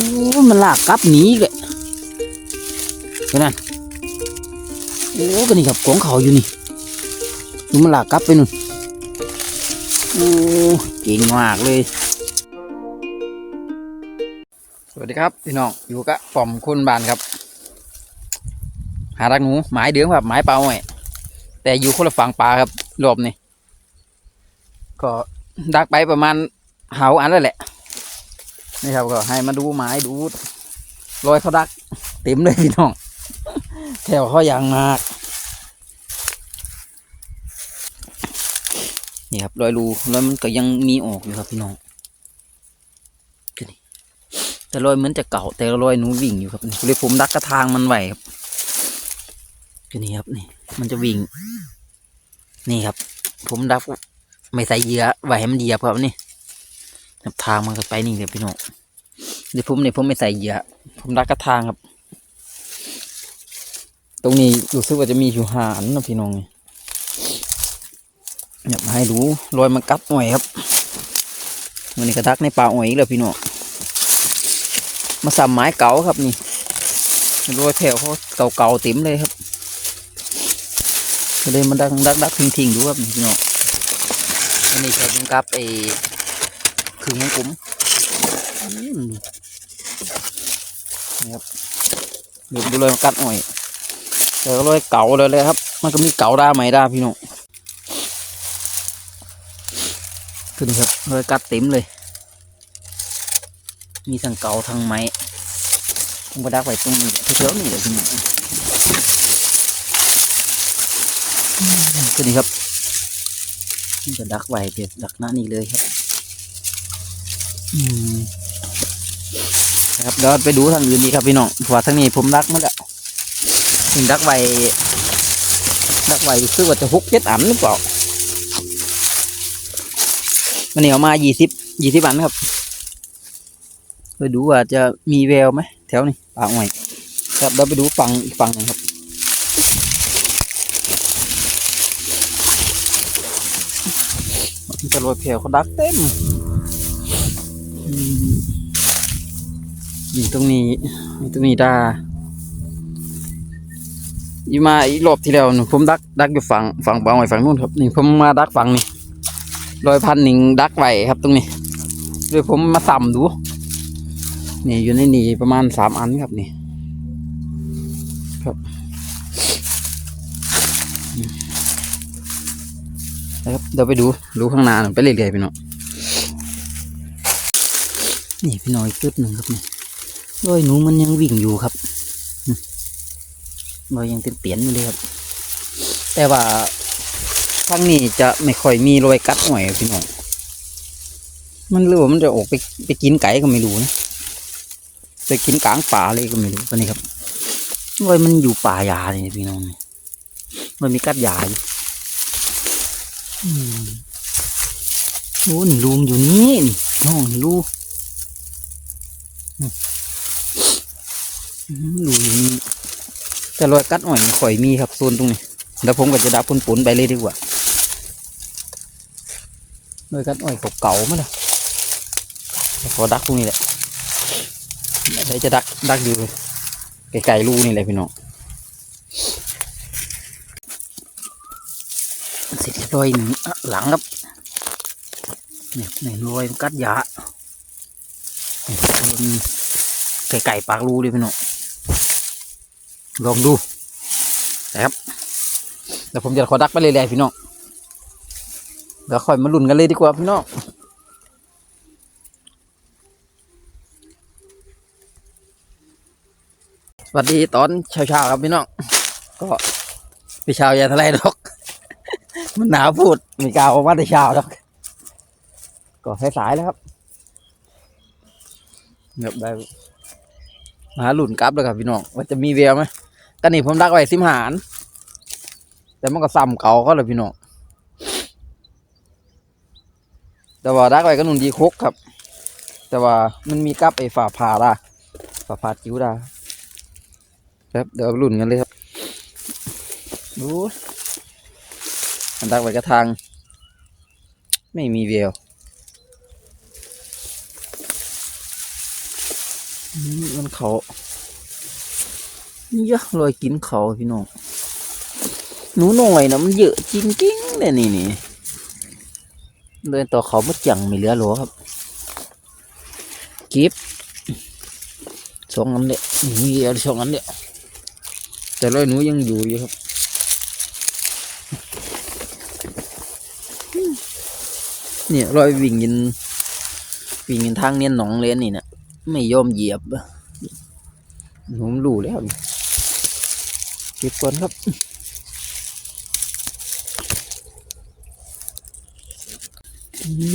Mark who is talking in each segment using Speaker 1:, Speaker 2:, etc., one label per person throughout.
Speaker 1: โอ้มันลากกลับหนีเลยเห็นนั่นโอ้ก็นี่ครับของเขาอยู่นี่ดูมันลากกลับไปนู่นโอ้เก่งมากเลย สวัสดีครับพี่น้องอยู่กับป่อมคุณบานครับ หารักหนูหมายเดืองครับหมายเปล่าไว้แต่อยู่คนละฝั่งปลาครับรอบนี้ก็ดักไปประมาณหาอันแล้วแหละ นี่ครับก็ให้มาดูหมายดูรอยเขาดัก เต็มเลยพี่น้องแถวเขายางมาก นี่ครับรอยรูแล้วมันก็ยังมีออกอยู่ครับพี่น้องแต่รอยเหมือนจะเก่า แต่รอยหนูวิ่งอยู่ครับนี่เลยผมดักกระทางมันไหวครับก็นี่ครับนี่ มันจะวิ่ง นี่ครับ ผมดักไม่ใส่เหยื่อไหวให้มันเหยียบครับนี่ ทางมันก็ไปนี่เลยพี่น้องเดี๋ยวผมเนี่ยผมไม่ใส่เหยื่อผมดักกระทางครับ ตรงนี้รู้สึกว่าจะมีอยู่หานนะพี่น้องนี่อยากมาให้รู้รอยมันกัดหน่อยครับวันนี้กระดักในป่าอ่อยอีกแล้วพี่น้องมาสัมไม้เก่าครับนี่รอยแถวเขาเก่าๆเต็มเลยครับก็เลยมาดักดักดักทิ้งทิ้งๆดูครับพี่น้องอันนี้ใช้เป็นกับไอ คือของผมอืมนี่ครับดูดูเลยกัดหน่อยแต่ก็รอยเก่าเลยเลยครับ มันก็มีเก่าด้าไหมด้าพี่น้องขึ้นครับรอยกัดเต็มเลย มีทั้งเก่าทั้งไม้ผมก็ดักไว้ตรงนี้แหละเท่านี่แหละพี่น้องอืมก็นี่ครับผมก็ดักไว้เด็ดดักหน้านี่เลยครับ นะครับเดี๋ยวไปดูทางอื่นดีครับพี่น้องเพราะว่าทางนี้ผมดักมาแล้วถึงดักไว้ดักไวซื้อว่าจะหกเจ็ดอันหรือเปล่ามันนี่เอามายี่สิบยี่สิบอันครับไปดูว่าจะมีแววไหมแถวนี้ป่าอ้อยครับเราไปดูฝั่งอีกฝั่งหนึ่งครับมันจะโรยแผวเขาดักเต็ม อืมนี่ตรงนี้นี่ตรงนี้ดาอีมาอีรอบที่แล้วนี่ผมดักดักอยู่ฝั่งฝั่งป่าอ้ฝั่งนู้นครับนี่ผมมาดักฝั่งนี้รอยพันหนึ่งดักไว้ครับตรงนี้เดี๋ยวผมมาซ้ำดูนี่อยู่ในนี่ประมาณสามอันครับนี่ครับนะครับเดี๋ยวไปดูดูข้างหน้าหน่อยไปเรื่อยๆพี่น้อง นี่พี่น้อยจุดหนึ่งครับนี่รอยหนูมันยังวิ่งอยู่ครับรอยยังเตียนๆอยู่เลยครับ แต่ว่าข้างนี้จะไม่ค่อยมีรอยกัดหน่อยพี่น้องมันหรือว่ามันจะออกไปไปกินไก่ก็ไม่รู้นะไปกินกลางป่าเลยก็ไม่รู้ตัวนี้ครับรอยมันอยู่ป่ายาเนี่ยพี่น้องนี่มันมีกัดยาอยู่อืมโอ้นี่ลุงอยู่นี่นี่น้องนี่ลู กอืมอืมลูอยู่นี่แต่รอยกัดอ่อยไม่อยมีครับโซนตรงนี้แล้วผมก็จะดับปุ่นๆไปเลยดีกว่ารอยกัดอ่อยเก่าๆมั้งล่ะขอดักตรงนี้แหละเดี๋ยวจะดักดักอยู่ไกลๆรูนี่แหละพี่น้องเสร็จเรียบร้อยหนึ่งหลังครับเนี่ยในรอยกัดยา เนี่ไก่ปากรูเลยพี่น้องลองดูนะครับเดี๋ยวผมจะขอดักไปเลยๆพี่น้องเดี๋ยวค่อยมาลุ้นกันเลยดีกว่าพี่น้องสวัสดีตอนเช้าๆครับพี่น้องก็พี่เช้าอย่าทะเลดอก มันหนาวพูดมีกาวว่าแต่เช้าดอก ก็สายๆแล้วครับ เงียบได้มาหลุนกลับเลยครับพี่น้องว่าจะมีแววไหมก็นี่ผมดักไว้สิมหารแต่มันก็ซ้ำเก่าเขาเลยพี่น้องแต่ว่าดักไว้ก็นุ่นดีคุกครับ แต่ว่ามันมีกับไอ้ฝาผ่าดาฝาผ่าจิ้วดาครับเดี๋ยวเอารุ่นกันเลยครับดูอันดักไว้กระทาง ไม่มีเวล มันเขายะลอยกินเขาพี่น้องหนูหน่อยนะมันเยอะจริงๆเลยนี่นี่เดินต่อเขามัดจังไม่เหลือหรอครับกิบสองอันเดียนี่เอาสองอันเดียแต่รอยหนูยังอยู่อยู่ครับเนี่ยรอยวิ่งยินวิ่งยินทางเนียนหนองเลนนี่นะ ไม่ยอมเหยียบอะหนูมันรู้แล้วเก็บก่อนครับ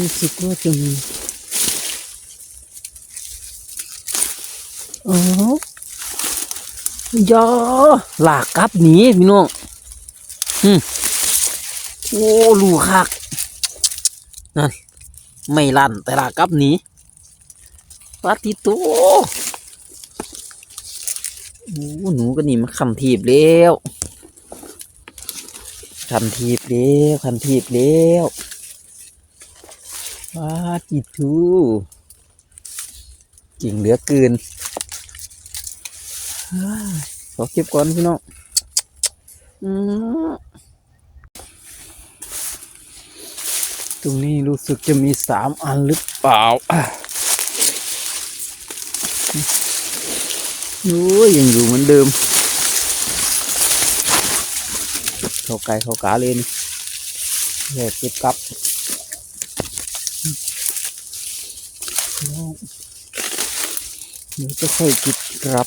Speaker 1: รู้สึกว่าจะมีอ๋อยาหลากกลับหนีพี่น้องอืมโอ้ลูกคักนั่นไม่ลั่นแต่หลากกลับหนี ปาติโตโอ้หนูก็นี่มันคำทีบแล้วคำทีบแล้วคำทีบแล้วว้าจิทูเก่งเหลือเกินขอเก็บก่อนพี่น้องตรงนี้รู้สึกจะมีสามอันหรือเปล่า โอ้ยยังอยู่เหมือนเดิม เข้าไกลเข้ากาเลยนี่แยกเก็บกลับน้องเดี๋ยวจะค่อยกิดกลับ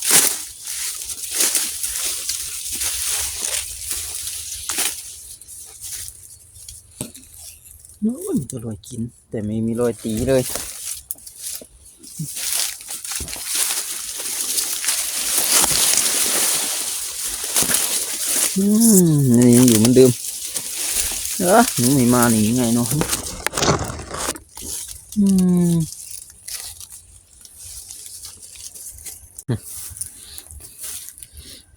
Speaker 1: โน้นตัวรอยกิน แต่ไม่มีรอยตีเลย นี่ยังอยู่เหมือนเดิมเออหนูไม่มาหนีไงเนาะอืม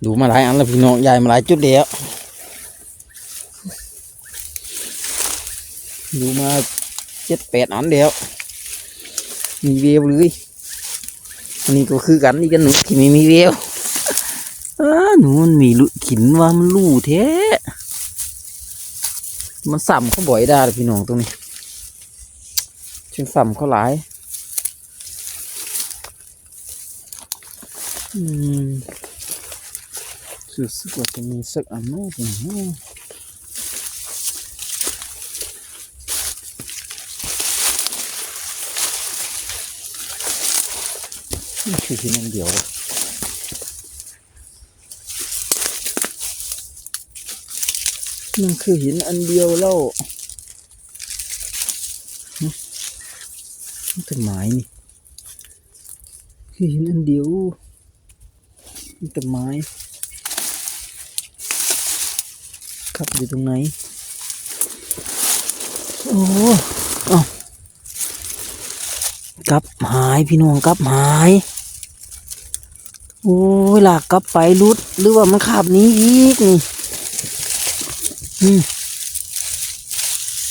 Speaker 1: ดูมาหลายอันแล้วพี่น้องยายมาหลายจุดแล้วดูมาเจ็ดแปดอันแล้วมีเววเลยอันนี้ก็คือกันนี่กันหนูที่ไม่มีเววอ้า หนูมันมีลุขินว่ามันลู่แท้มันสั่มเขาบ่อยได้เลยพี่น้องตรงนี้ชิงสั่มเขาหลายอืมรู้สึกว่าจะมีสักอันมากเลยนะนี่คือหินอันเดียวอะ มันคือหินอันเดียวแล้วหึมันเป็นไม้นี่คือหินอันเดียวมันเป็นไม้ ครับอยู่ตรงไหน โอ้เอ้ากลับหายพี่น้องกลับหาย โอ้ยหลากกลับไปรุดหรือว่ามันขับนี้อีกนี่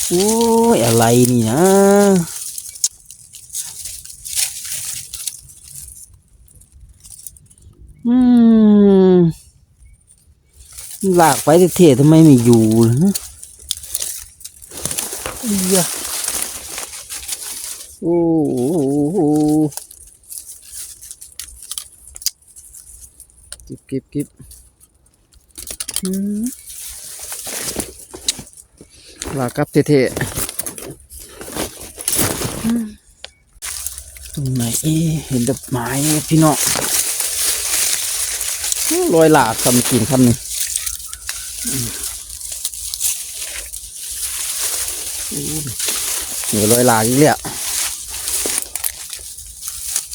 Speaker 1: โอ้ยอะไรนี่นะอืมลากไปเท่ๆทำไมไม่อยู่ล่ะฮะอียะโอ้โหเก็บเก็บเก็บอืม ลากับเท่ๆตรงไหนเห็นดอกไม้พี่น้องลอยหลากคำกินคำนึ่เหนือลอยหลากอีกแล้ว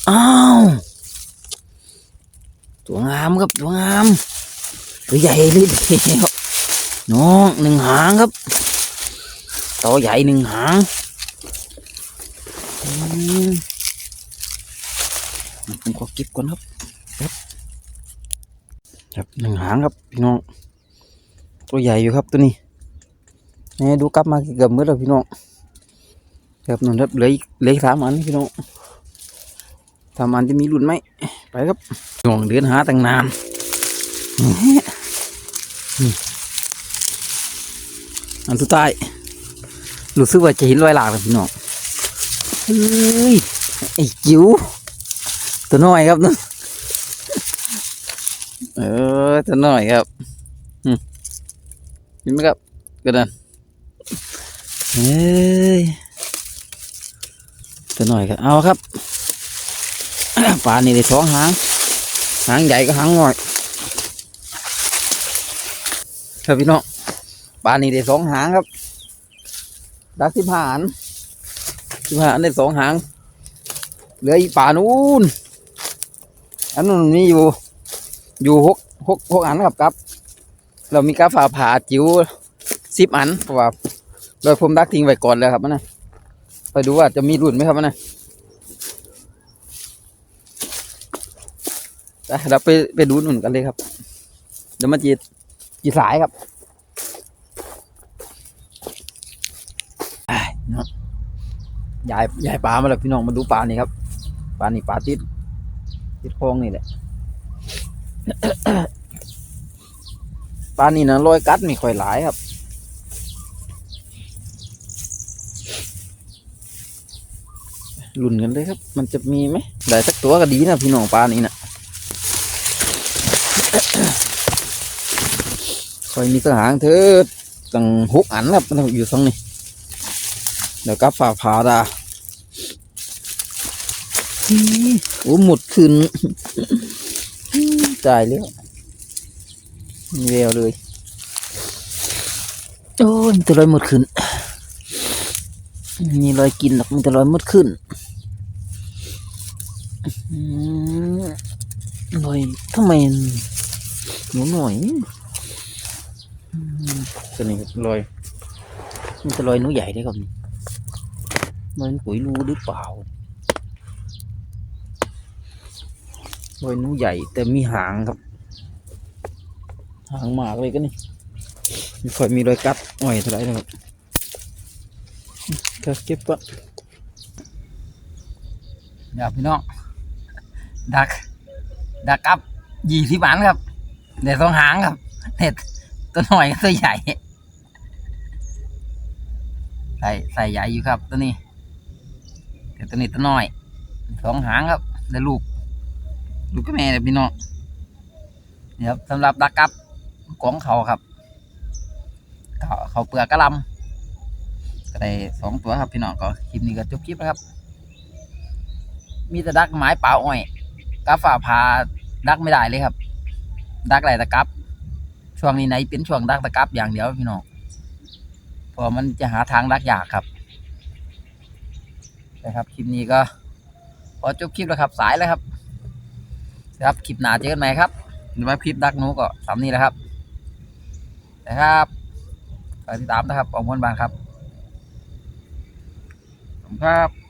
Speaker 1: อ้าวตัวงามครับตัวงามตัวใหญ่เลยเดียวน้องหนึ่งหางครับ ตัวใหญ่หนึ่งหางอืมผมขอเก็บก่อนครับครับครับหนึ่งหางครับพี่น้อง ตัวใหญ่อยู่ครับตัวนี้นี่ดูกลับมาเกือบมืดแล้วพี่น้องครับนั่นครับเหลือเหลือสามอันพี่น้องทำมันจะมีรุ่นไหมไปครับน้องเดินหาตั้งนานอันสุดท้าย รู้สึกว่าจะเห็นรอยหลากแล้วพี่น้องเฮ้ยไอ้จิ๋วตัวน้อยครับเออตัวน้อยครับเห็นไหมครับก็นั่นเฮ้ยตัวน้อยครับเอาครับปลานี่ได้สองหางหางใหญ่ก็หางน้อยครับพี่น้องปลานี่ได้สองหางครับ ดักสิบหาอันสิบหาอันได้สองหาง เหลืออีกปลานู้นอันนู้นมีอยู่ อยู่หกหกหกอันครับครับ เรามีกาฝาผ่าจิ๋วสิบอันเพราะว่าเราผมดักทิ้งไว้ก่อนแล้วครับมันนะไปดูว่าจะมีรุ่นไหมครับมันนะไปเราไปไปดูนุ่นกันเลยครับ เดี๋ยวมาจีจีสายครับอ้ายเนะยายยายปลามาแล้วพี่น้องมาดูปลานี่ครับปลานี่ปลาติดติดคลองนี่แหละปลานี่นะรอยกัดไม่ค่อยหลายครับลุ่นกันเลยครับ มันจะมีไหมได้สักตัวก็ดีนะพี่น้องปลานี่นะคอยมีกระหางเธอตั้งหกอันครับมันอยู่ตรงนี้ เดี๋ยวกับฝ่าผาดาโอ้หมดขึ้นตายแล้วมีแววเลย โอ้ยมันจะลอยหมดขึ้นมีรอยกินหรอกมันจะลอยหมดขึ้นอืมลอยทำไมหนูหน่อยตัวนี้ครับลอย มันจะลอยหนูใหญ่ได้ครับนี่ ลอยหนูปุ๋ยรูหรือเปล่าลอยนูใหญ่แต่มีหางครับ หางหมากเลยก็นี่ไม่ค่อยมีรอยกัดอ่อยเท่าไหรนะครับก็เก็บก่อนเดี๋ยวพี่น้องดัก ดักกับยี่สิบอันครับเดี๋ยวต้องหางครับเน็ตตัวหน่อยกับตัวใหญ่ ใส่ใส่ใหญ่อยู่ครับตัวนี้ แต่ตัวนี้ตัวน้อยสองหางครับได้ลูกลูกก็แม่เลยพี่น้องเดี๋ยวสำหรับดักกับของเขาครับเขาเขาเปลือกกระลำก็ได้สองตัวครับพี่น้องก็คลิปนี้ก็จบคลิปแล้วครับ มีแต่ดักไม้ป่าอ้อยกาฝ่าพาดักไม่ได้เลยครับ ดักไหลตะกับ ช่วงนี้ไหนเป็นช่วงดักตะกับอย่างเดียวพี่น้องเพราะมันจะหาทางดักยากครับ นะครับคลิปนี้ก็พอจบคลิปแล้วครับสายแล้วครับครับคลิปหนาเจอกันใหม่ครับหรือว่าคลิปดักหนูก็สามนี้แหละครับนะครับติดตามนะครับออกมวนบางครับขอบคุณครับ